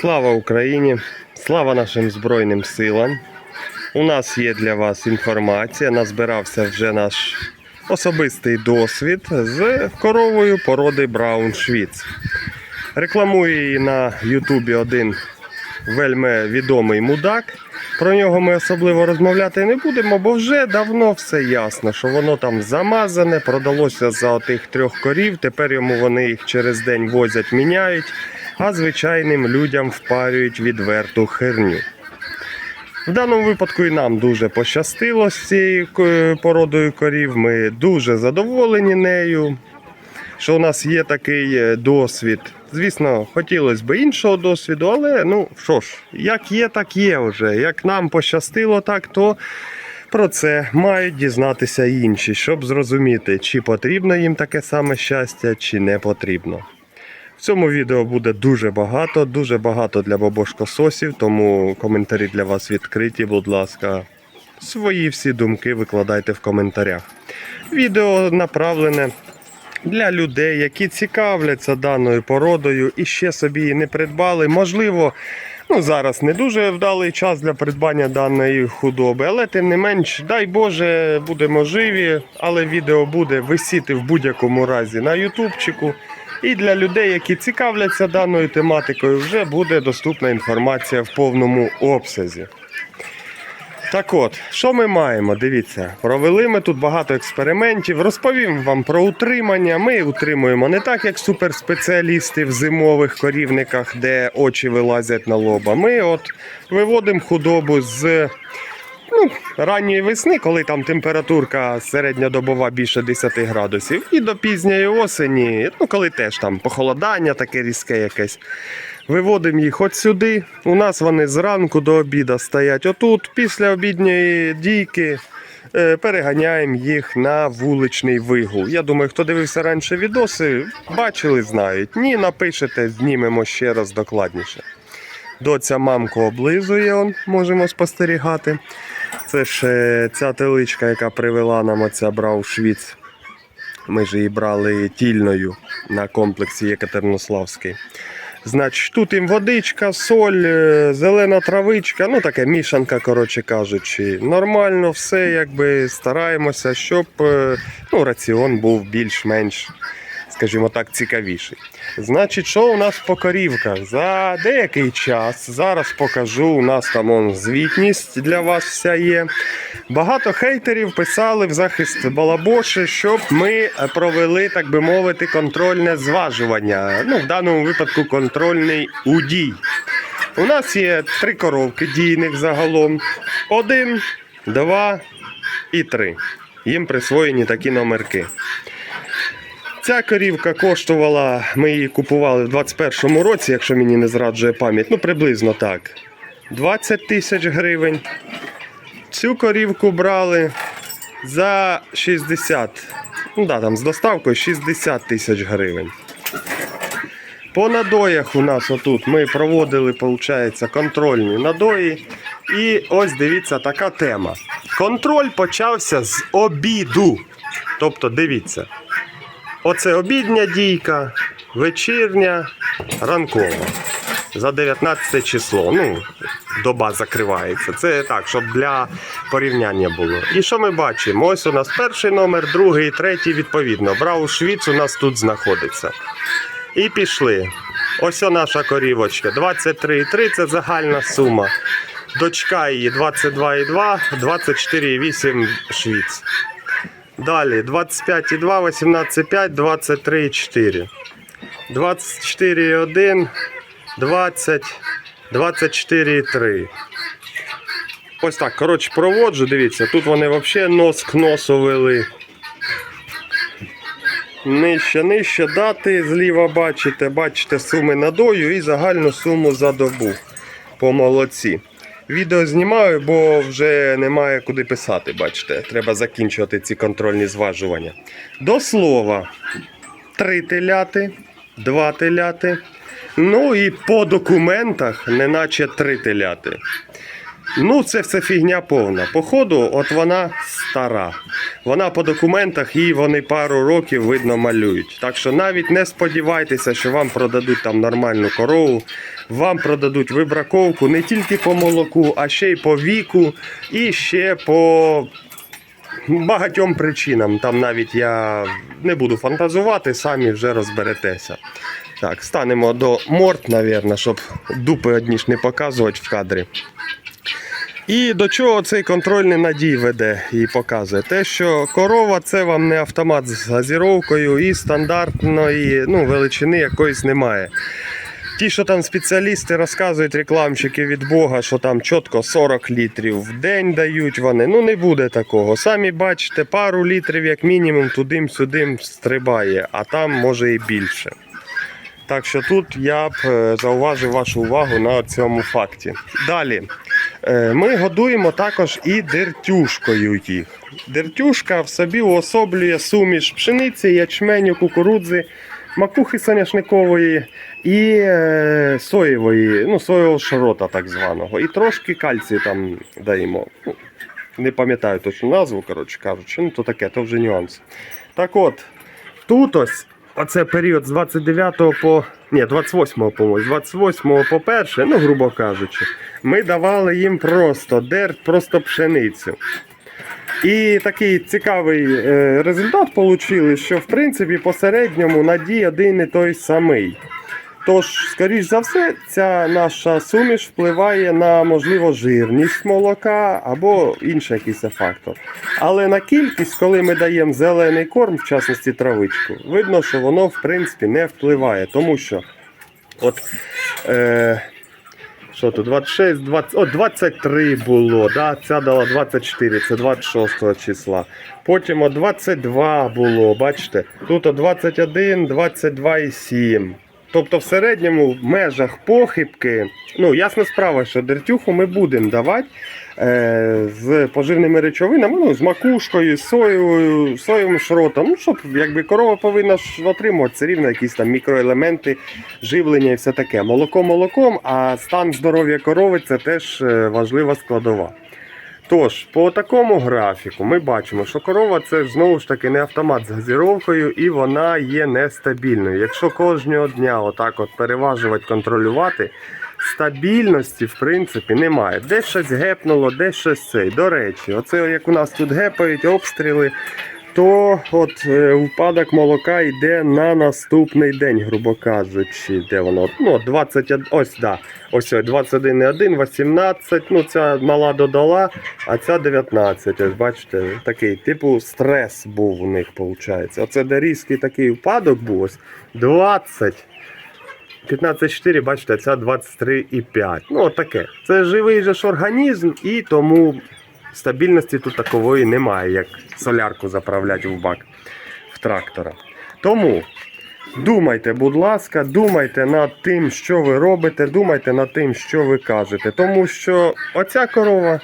Слава Україні! Слава нашим Збройним силам! У нас є для вас інформація. Назбирався вже наш особистий досвід з коровою породи Браун Швіц. Рекламує її на Ютубі один вельми відомий мудак. Про нього ми особливо розмовляти не будемо, бо вже давно все ясно, що воно там замазане, продалося за отих трьох корів. Тепер йому вони їх через день возять, міняють, а звичайним людям впарюють відверту херню. В даному випадку і нам дуже пощастило з цією породою корів. Ми дуже задоволені нею що у нас є такий е, досвід. Звісно, хотілося б іншого досвіду, але ну що ж, як є, так є вже. Як нам пощастило так, то про це мають дізнатися інші, щоб зрозуміти, чи потрібно їм таке саме щастя, чи не потрібно. В цьому відео буде дуже багато, дуже багато для бабошкососів, тому коментарі для вас відкриті, будь ласка. Свої всі думки викладайте в коментарях. Відео направлене для людей, які цікавляться даною породою і ще собі її не придбали. Можливо, ну зараз не дуже вдалий час для придбання даної худоби, але тим не менш, дай Боже, будемо живі, але відео буде висіти в будь-якому разі на ютубчику. І для людей, які цікавляться даною тематикою, вже буде доступна інформація в повному обсязі. Так от, що ми маємо? Дивіться, провели ми тут багато експериментів. Розповім вам про утримання. Ми утримуємо не так, як суперспеціалісти в зимових корівниках, де очі вилазять на лоба. Ми от виводимо худобу з ну, ранньої весни, коли там температурка середньодобова більше 10 градусів, і до пізньої осені, ну коли теж там похолодання таке різке якесь. Виводимо їх от сюди. У нас вони зранку до обіду стоять отут. Після обідньої дійки е, переганяємо їх на вуличний вигул. Я думаю, хто дивився раніше відоси, бачили, знають. Ні, напишете, знімемо ще раз докладніше. Доця мамку облизує, он, можемо спостерігати. Це ж е, ця теличка, яка привела нам оця Браушвіц. Ми ж її брали тільною на комплексі Єкатеринославський. Значить, тут їм водичка, соль, е, зелена травичка, ну таке мішанка, коротше кажучи. Нормально все, якби стараємося, щоб е, ну, раціон був більш-менш, скажімо так, цікавіший. Значить, що у нас по корівках? За деякий час, зараз покажу, у нас там он, звітність для вас вся є. Багато хейтерів писали в захист Балабоші, щоб ми провели, так би мовити, контрольне зважування. Ну, в даному випадку контрольний удій. У нас є три коровки дійних загалом. Один, два і три. Їм присвоєні такі номерки. Ця корівка коштувала, ми її купували в 21-му році, якщо мені не зраджує пам'ять, ну приблизно так. 20 тисяч гривень. Цю корівку брали за 60. Ну да, там з доставкою 60 тисяч гривень. По надоях у нас отут ми проводили, виходить, контрольні надої. І ось дивіться така тема. Контроль почався з обіду. Тобто, дивіться, оце обідня дійка, вечірня, ранкова. За 19 число. Ну, доба закривається. Це так, щоб для порівняння було. І що ми бачимо? Ось у нас перший номер, другий, третій, відповідно. Браушвіц у нас тут знаходиться. І пішли. Ось о наша корівочка. 23,3 це загальна сума. Дочка її 22,2, 24,8 швіц. Далі 25,2, 18,5, 23,4. 24,1, 20, 24,3. Ось так, коротше, проводжу, дивіться, тут вони взагалі нос к носу вели. Нижче, нижче дати зліва бачите, бачите суми надою і загальну суму за добу. По молодці. Відео знімаю, бо вже немає куди писати, бачите. Треба закінчувати ці контрольні зважування. До слова, три теляти, два теляти. Ну і по документах, неначе три теляти. Ну, це все фігня повна. Походу, от вона стара. Вона по документах її вони пару років видно малюють. Так що навіть не сподівайтеся, що вам продадуть там нормальну корову. Вам продадуть вибраковку не тільки по молоку, а ще й по віку, і ще по багатьом причинам. Там навіть я не буду фантазувати, самі вже розберетеся. Так, станемо до морд, мабуть, щоб дупи одні ж не показувати в кадрі. І до чого цей контрольний надій веде і показує? Те, що корова це вам не автомат з газіровкою і стандартної ну, величини якоїсь немає. Ті, що там спеціалісти розказують, рекламщики від Бога, що там чітко 40 літрів в день дають вони. Ну не буде такого. Самі бачите, пару літрів, як мінімум, тудим-сюдим стрибає, а там може і більше. Так що тут я б е, зауважив вашу увагу на цьому факті. Далі. Е, Ми годуємо також і дертюшкою їх. Дертюшка в собі уособлює суміш пшениці, ячменю, кукурудзи, макухи соняшникової і е, соєвої, ну, соєвого шрота так званого. І трошки кальцію там даємо. Ну, Не пам'ятаю точну назву, коротше кажучи, ну то таке, то вже нюанс. Так от, тут ось, оце період з 29 по. Ні, 28 по-моєму, з 28 по перше, ну, грубо кажучи, ми давали їм просто дерт, просто пшеницю. І такий цікавий е, результат отримали, що в принципі по середньому надій один і той самий. Тож, скоріш за все, ця наша суміш впливає на можливо жирність молока або інший якийсь фактор. Але на кількість, коли ми даємо зелений корм, в частності травичку, видно, що воно в принципі не впливає, тому що от. Е, що тут, 26, 20, о, 23 було, да? ця дала 24, це 26 числа. Потім о 22 було, бачите, тут о 21, 22 і 7. Тобто в середньому в межах похибки, ну ясна справа, що дертюху ми будемо давати е, з поживними речовинами, ну, з макушкою, з соєвою, соєвим шротом. Ну, щоб якби корова повинна ж отримувати все рівно якісь там мікроелементи, живлення і все таке. Молоко молоком, а стан здоров'я корови це теж е, важлива складова. Тож, по такому графіку ми бачимо, що корова це знову ж таки не автомат з газіровкою і вона є нестабільною. Якщо кожного дня отак от переважувати, контролювати, стабільності в принципі немає. Десь щось гепнуло, десь щось цей. До речі, оце як у нас тут гепають обстріли, то от е, упадок молока йде на наступний день, грубо кажучи, де воно? Ну, 20, ось, да, ось ось 21,1, 18, ну ця мала додала, а ця 19. Ось бачите, такий типу стрес був у них, виходить. Оце де різкий такий впадок був, ось 20. 15,4, бачите, ця 23,5. Ну, от таке. Це живий же ж організм, і тому стабільності тут такової немає, як солярку заправляти в бак в трактора. Тому думайте, будь ласка, думайте над тим, що ви робите, думайте над тим, що ви кажете. Тому що оця корова,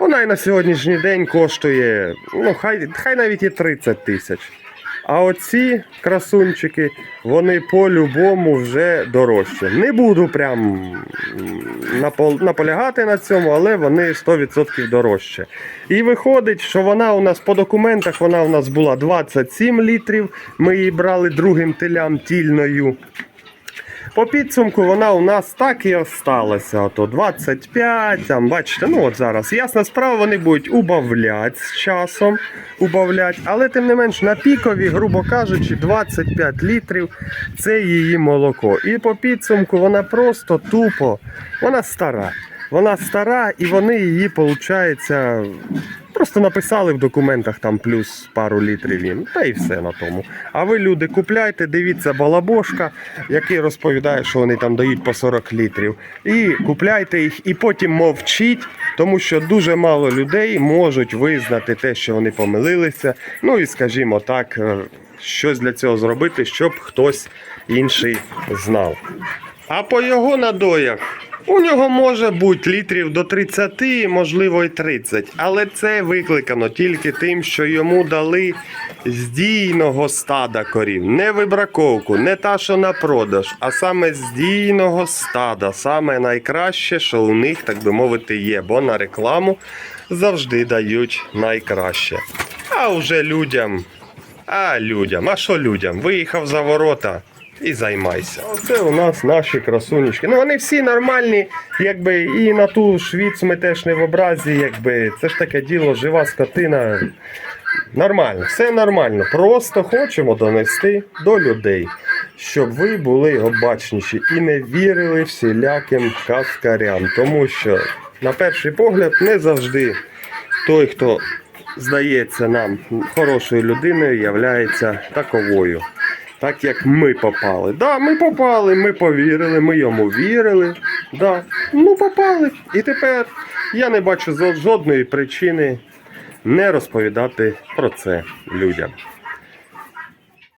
вона і на сьогоднішній день коштує, ну, хай, хай навіть і 30 тисяч. А оці красунчики, вони по-любому вже дорожчі. Не буду прям наполягати на цьому, але вони 100% дорожче. І виходить, що вона у нас по документах вона у нас була 27 літрів. Ми її брали другим телям тільною. По підсумку вона у нас так і осталася. Ото 25, там, бачите, ну от зараз. Ясна справа, вони будуть убавляти з часом, убавлять, але тим не менш на пікові, грубо кажучи, 25 літрів це її молоко. І по підсумку вона просто тупо, вона стара. Вона стара і вони її, виходить, просто написали в документах там плюс пару літрів їм. Та і все на тому. А ви, люди, купляйте, дивіться балабошка, який розповідає, що вони там дають по 40 літрів. І купляйте їх, і потім мовчіть, тому що дуже мало людей можуть визнати те, що вони помилилися. Ну і скажімо так, е, щось для цього зробити, щоб хтось інший знав. А по його надоях у нього може бути літрів до 30, можливо і 30, але це викликано тільки тим, що йому дали з дійного стада корів, не вибраковку, не та, що на продаж, а саме з дійного стада. Саме найкраще, що у них, так би мовити, є, бо на рекламу завжди дають найкраще. А вже людям, а людям, а що людям? Виїхав за ворота. І займайся. Оце у нас наші красунечки. Ну вони всі нормальні, якби і на ту швіц ми теж не в образі, якби це ж таке діло, жива скотина. Нормально, все нормально. Просто хочемо донести до людей, щоб ви були обачніші і не вірили всіляким каскарям. Тому що, на перший погляд, не завжди той, хто здається нам хорошою людиною, являється таковою. Так як ми попали. Да, ми попали, ми повірили, ми йому вірили. Да, ну попали. І тепер я не бачу жодної причини не розповідати про це людям.